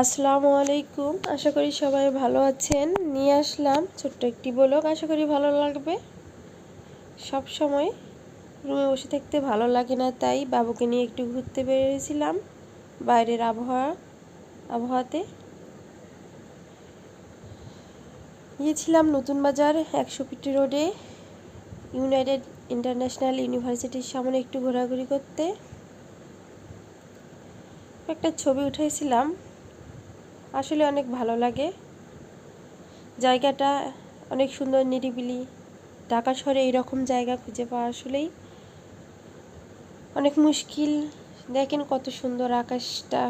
আসসালামু আলাইকুম। আশা করি সবাই ভালো আছেন। নিয়ে আসলাম ছোট্ট একটি বলক আশা করি ভালো লাগবে। সব সময় রুমে বসে থাকতে ভালো লাগে না, তাই বাবুকে নিয়ে একটু ঘুরতে বেরিয়েছিলাম বাইরের আবহাওয়া, আবহাওয়াতে। গিয়েছিলাম নতুন বাজার একশো পিটি রোডে, ইউনাইটেড ইন্টারন্যাশনাল ইউনিভার্সিটির সামনে একটু ঘোরাঘুরি করতে। একটা ছবি উঠাইছিলাম। আসলে অনেক ভালো লাগে। জায়গাটা অনেক সুন্দর, নিরিবিলি। ঢাকা শহরে এইরকম জায়গা খুঁজে পাওয়া আসলেই অনেক মুশকিল। দেখেন কত সুন্দর আকাশটা।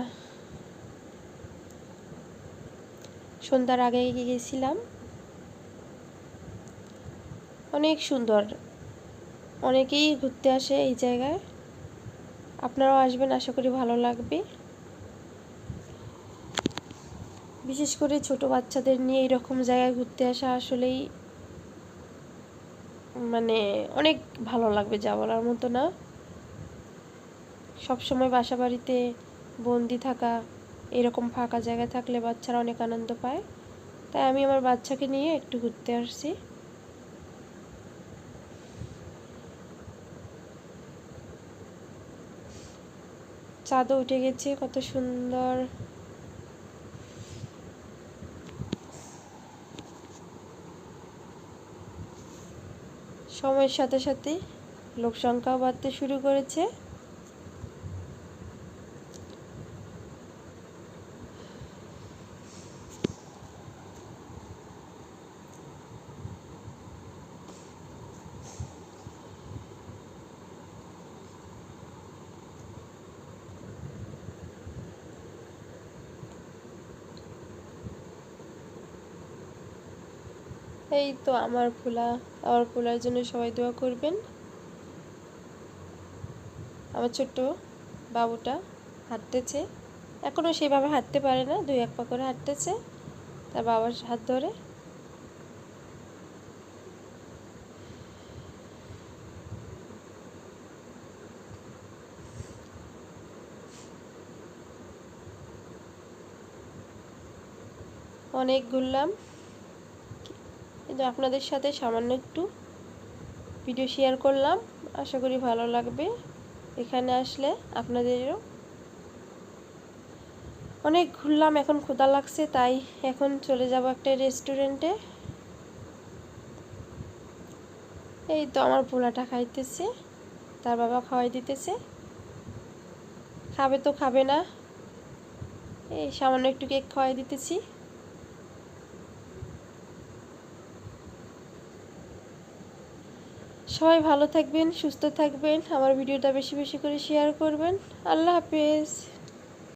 সন্ধ্যার আগে গিয়েছিলাম। অনেক সুন্দর। অনেকেই ঘুরতে আসে এই জায়গায়। আপনারাও আসবেন, আশা করি ভালো লাগবে। বিশেষ করে ছোট বাচ্চাদের নিয়ে এরকম জায়গায় ঘুরতে আসা আসলেই মানে অনেক ভালো লাগবে যা বলার মতো না। সব সময় বাসা বাড়িতে বন্দি থাকা, এরকম ফাঁকা জায়গায় থাকলে বাচ্চারা অনেক আনন্দ পায়। তাই আমি আমার বাচ্চাকে নিয়ে একটু ঘুরতে আসছি। চাঁদও উঠে গেছে, কত সুন্দর সময়ের সাথে সাথে লোক সংখ্যাও বাড়তে শুরু করেছে। এই তো আমার ফুলা, আমার ফুলার জন্য সবাই দোয়া করবেন। আমার ছোট্ট বাবুটা হাঁটতেছে। এখনও সেভাবে হাঁটতে পারে না, দুই এক পা করে হাঁটতেছে। তার বাবার হাত ধরে। অনেক ঘুরলাম। কিন্তু আপনাদের সাথে সামান্য একটু ভিডিও শেয়ার করলাম। আশা করি ভালো লাগবে। এখানে আসলে আপনাদেরও অনেক ঘুরলাম, এখন ক্ষুদা লাগছে, তাই এখন চলে যাব একটা রেস্টুরেন্টে এই তো আমার পোলাটা খাইতেছে, তার বাবা খাওয়াই দিতেছে। খাবে তো খাবে না। এই সামান্য একটু কেক খাওয়াই দিতেছি। সবাই ভালো থাকবেন সুস্থ থাকবেন আমার ভিডিওটা বেশি বেশি করে শেয়ার করবেন। আল্লাহ হাফেজ।